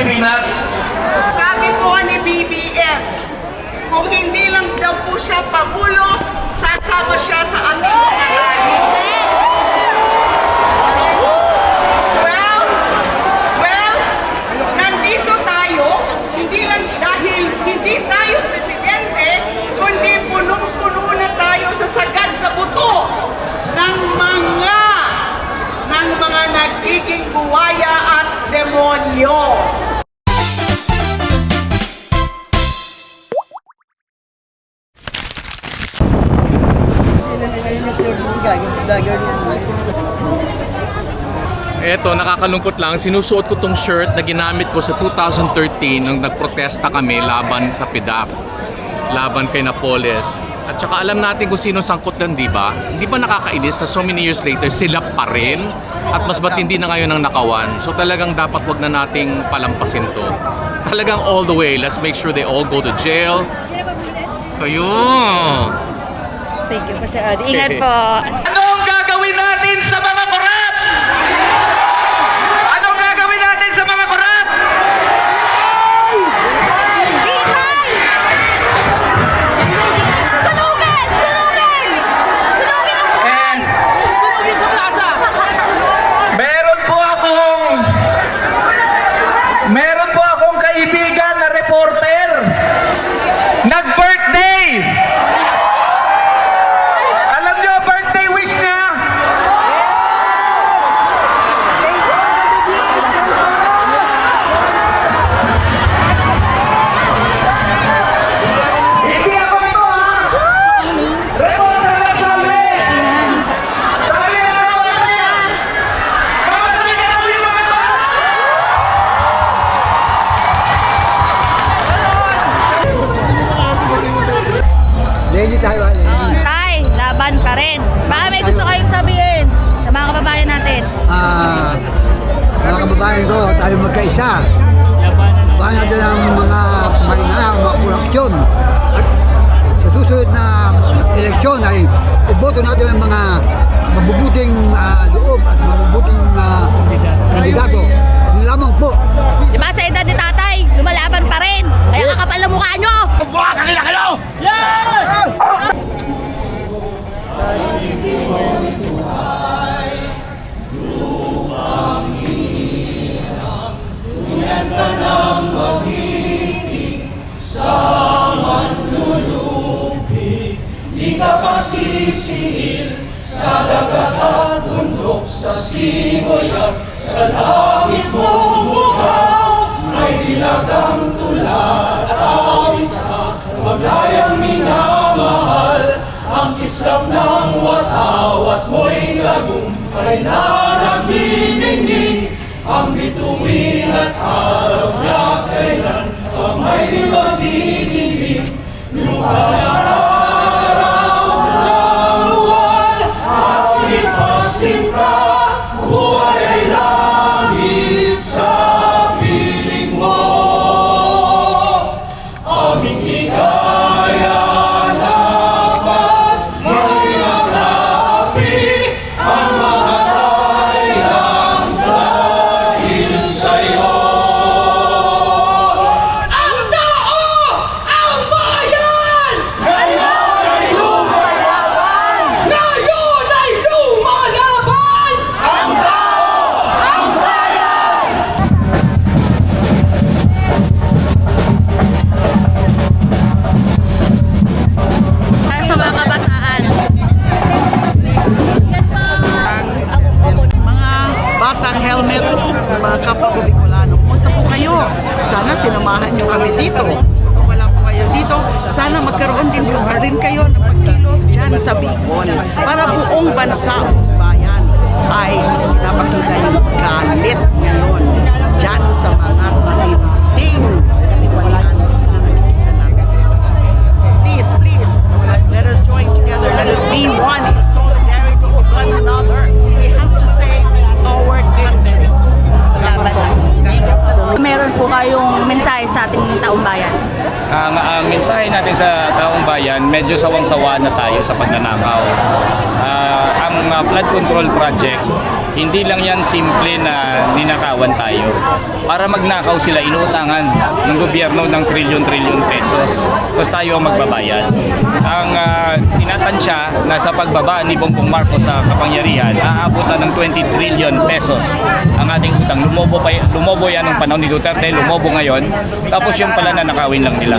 Pilipinas. Sabi po ni BBM, kung hindi lang daw po siya pamulo, sasama siya sa ating Eto, nakakalungkot lang. Sinusuot ko tong shirt na ginamit ko sa 2013 nung nagprotesta kami laban sa PDAF. Laban kay Napoles. At saka alam natin kung sino sangkot lang, di ba? Hindi ba nakakainis na so many years later sila pa rin? At mas matindi na ngayon ang nakawan. So talagang dapat wag na nating palampasin to. Talagang all the way. Let's make sure they all go to jail. Kayo! Thank you Odi. Ingat po. Ano Lenny tayo, ah, Lenny. Tay, laban pa rin. Baka may gusto kayong sabihin sa mga kababayan natin. Ah, mga kababayan ko, tayo magkaisa. Labanan natin ang mga mahina, mga korupsyon. At sa susunod na eleksyon ay iboto natin ang mga mabubuting ah, loob at mabubuting ah, kandidato. Yun lamang po. Flood control project hindi lang yan simple na ninakawan tayo. Para magnakaw sila, inuutangan ng gobyerno ng trilyon-trilyon pesos. Tapos tayo ang magbabayad. Ang uh, tinatansya na sa pagbaba ni Bongbong Marcos sa kapangyarihan, aabot na ng 20 trillion pesos ang ating utang. Lumobo, pa, lumobo yan ng panahon ni Duterte, lumobo ngayon. Tapos yung pala na nakawin lang nila.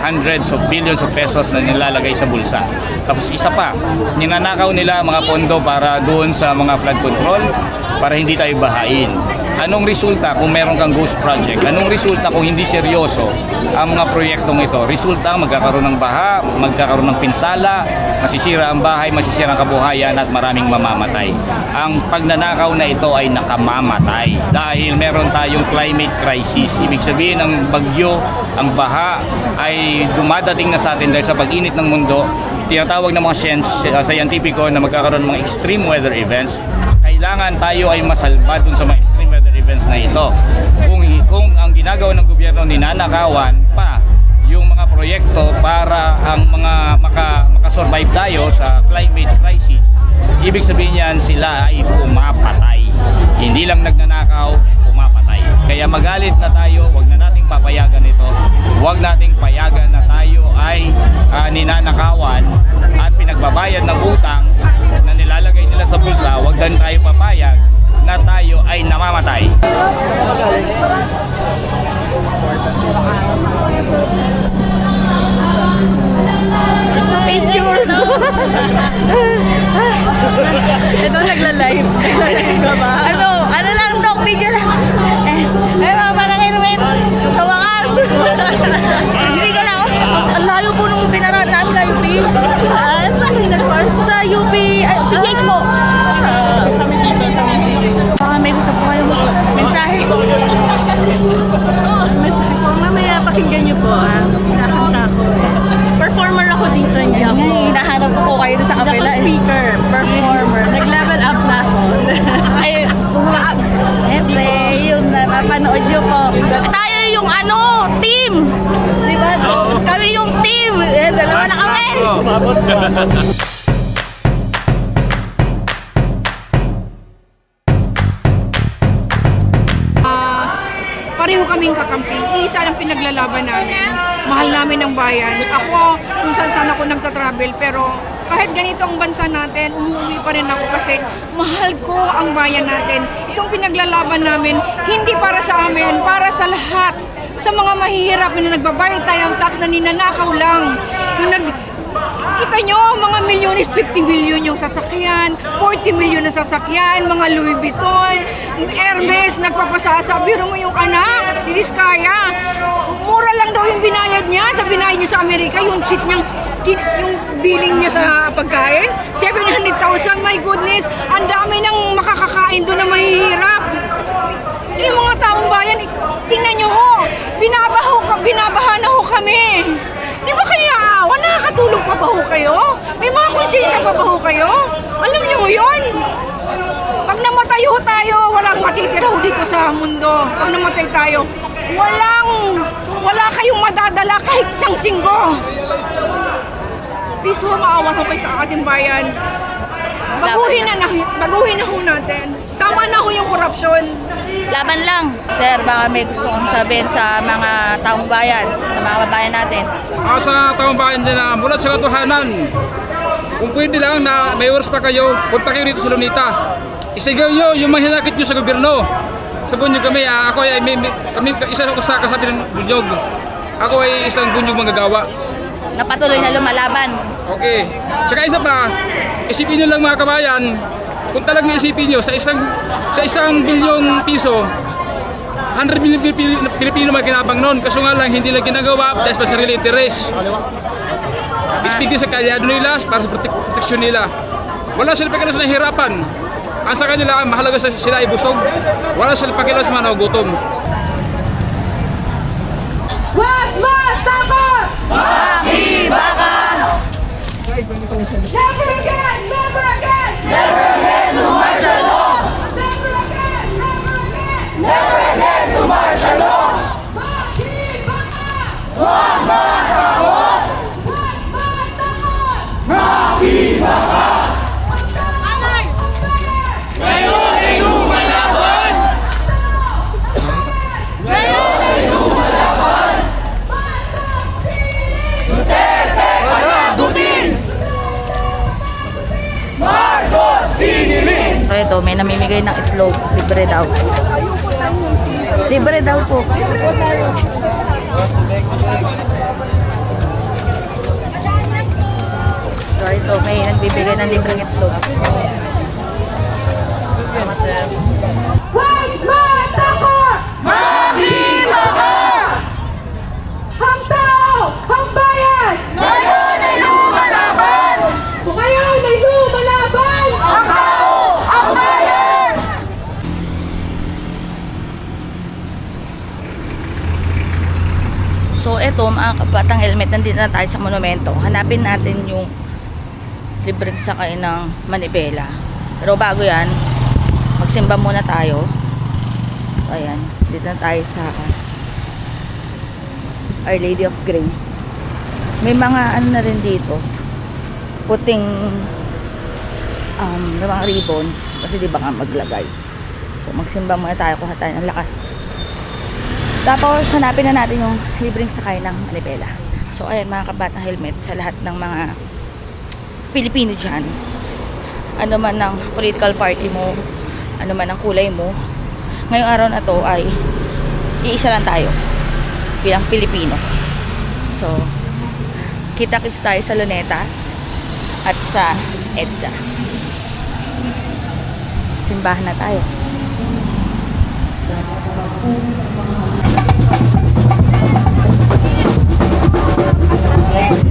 Hundreds of billions of pesos na nilalagay sa bulsa. Tapos isa pa, ninanakaw nila mga pondo para doon sa mga flood control para hindi tayo bahain. Anong resulta kung meron kang ghost project? Anong resulta kung hindi seryoso ang mga proyektong ito? Resulta, magkakaroon ng baha, magkakaroon ng pinsala, masisira ang bahay, masisira ang kabuhayan at maraming mamamatay. Ang pagnanakaw na ito ay nakamamatay dahil meron tayong climate crisis. Ibig sabihin ang bagyo, ang baha ay dumadating na sa atin dahil sa pag-init ng mundo. Tinatawag ng mga science, uh, scientifico na magkakaroon ng mga extreme weather events kailangan tayo ay masalba dun sa mga na ito. Kung, kung ang ginagawa ng gobyerno ninanakawan pa yung mga proyekto para ang mga maka, makasurvive tayo sa climate crisis, ibig sabihin yan sila ay pumapatay. Hindi lang nagnanakaw, pumapatay. Kaya magalit na tayo, wag na nating papayagan ito. Wag nating payagan na tayo ay ah, ninanakawan at pinagbabayad ng utang na nilalagay nila sa bulsa, wag din tayo papayag na tayo ay namamatay. Ah. Kakanta ko. Performer ako dito, hindi ako. Ay, hinahanap ko po kayo doon sa Hindi ako eh. speaker, performer. Nag-level up na ako. Ay, siyempre, yun na napanood nyo po. Tayo yung ano, team! Di ba? Kami yung team! Eh, dalawa na kami! Isa lang pinaglalaban namin. Mahal namin ang bayan. Ako, kung saan saan ako nagtatravel, pero kahit ganito ang bansa natin, umuwi pa rin ako kasi mahal ko ang bayan natin. Itong pinaglalaban namin, hindi para sa amin, para sa lahat. Sa mga mahihirap na nagbabayad tayo ng tax na ninanakaw lang. Yung nag, Kita nyo, mga milyones, 50 million yung sasakyan, 40 million na sasakyan, mga Louis Vuitton, Hermes, nagpapasasa. Biro mo yung anak, ni Rizkaya. Mura lang daw yung binayad niya. Sa binayad niya sa Amerika, yung cheat niyang, yung billing niya sa pagkain, 700,000. My goodness, ang dami ng makakakain doon na mahihirap. Yung mga taong bayan, tingnan nyo ho, binabaho binabaha na ho kami. Di ba kayo naaawa? Nakakatulog pa ba ho kayo? May mga konsensya pa ba ho kayo? Alam nyo yun? Pag namatay ho tayo, walang matitira ho dito sa mundo. Pag namatay tayo, walang, wala kayong madadala kahit isang singgo. Please ho, maawa ho kayo sa ating bayan. Baguhin na, na baguhin na ho natin. Tama na ho yung korupsyon. Laban lang. Sir, baka may gusto kong sabihin sa mga taong bayan, sa mga babayan natin. Ah, sa taong bayan din na mula sa katotohanan, kung pwede lang na may oras pa kayo, punta kayo dito sa Lunita. Isigaw nyo yung mahinakit nyo sa gobyerno. Sabihin nyo kami, ah, ako ay may, may- kami, isa ako sa kasabi ng bunyog. Ako ay isang bunyog manggagawa. Napatuloy na lumalaban. Okay. Tsaka isa pa, isipin nyo lang mga kabayan, kung talagang isipin nyo, sa isang, sa isang bilyong piso, 100 million Pilipino, Pilipino makinabang noon. Kaso nga lang, hindi lang ginagawa dahil sa sarili interest. Bitbit sa kalyado nila para sa protek- proteksyon nila. Wala sila pakialam sa nahihirapan. Ang sa kanila, mahalaga sa sila ay busog. Wala sila pakialam sa mga nagugutom. Huwag nagbibigay ng itlog. Libre daw. Libre daw po. So ito, may nagbibigay ng libreng itlog. Eto mga kabatang helmet, nandito na tayo sa monumento. Hanapin natin yung libreng sakay ng manibela. Pero bago yan, magsimba muna tayo. So ayan, dito na tayo sa Our Lady of Grace. May mga ano na rin dito, puting um, mga ribbons. Kasi di ba nga maglagay. So magsimba muna tayo, kuha tayo ng lakas. Tapos, hanapin na natin yung libreng sakay ng manibela. So, ayan mga kabatang helmet sa lahat ng mga Pilipino dyan. Ano man ang political party mo, ano man ang kulay mo. Ngayong araw na to ay iisa lang tayo bilang Pilipino. So, kita-kits tayo sa Luneta at sa EDSA. Simbahan na tayo. Thank.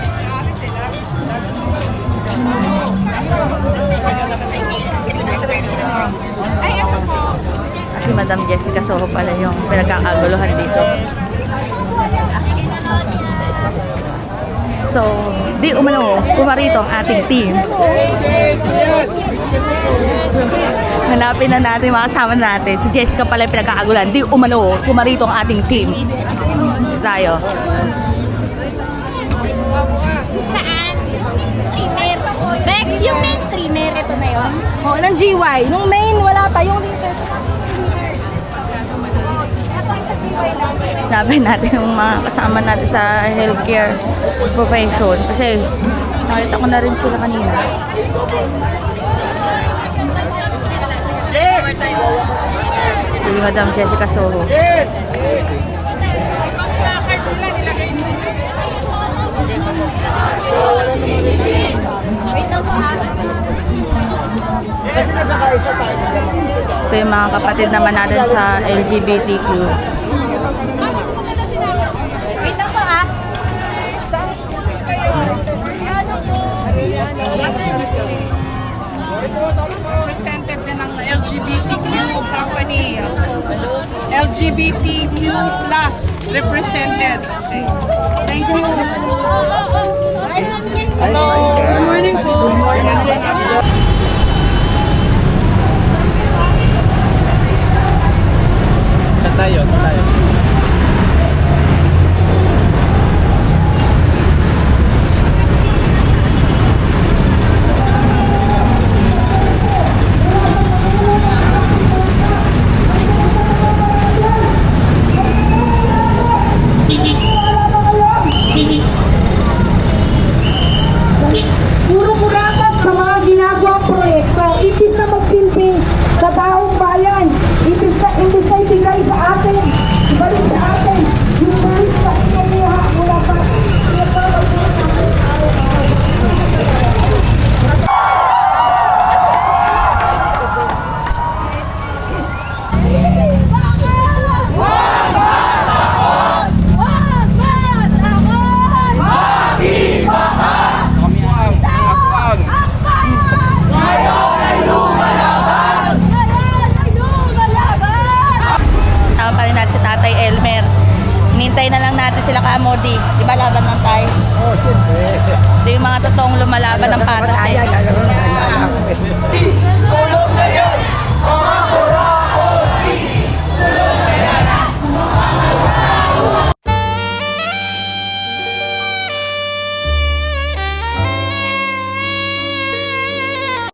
Si Madam Jessica Soho pala yung pinagkakaguluhan dito. So, di umano, pumarito ang ating team. Hanapin na natin mga kasama natin. Si Jessica pala yung pinagkakagulan. Di umano, pumarito ang ating team. Tayo. 3, may reto na yun? Oo, oh, ng GY. Nung main, wala pa. Yung leader, Sabi natin yung mga kasama natin sa healthcare profession. Kasi nakita ko na rin sila kanina. Si Madam Jessica Soho. Wait lang po, ito yung mga kapatid naman natin sa LGBTQ. Wait lang po ah. Presented din ng LGBTQ company. LGBTQ plus represented. Thank you. Hello. Good morning po. tayo,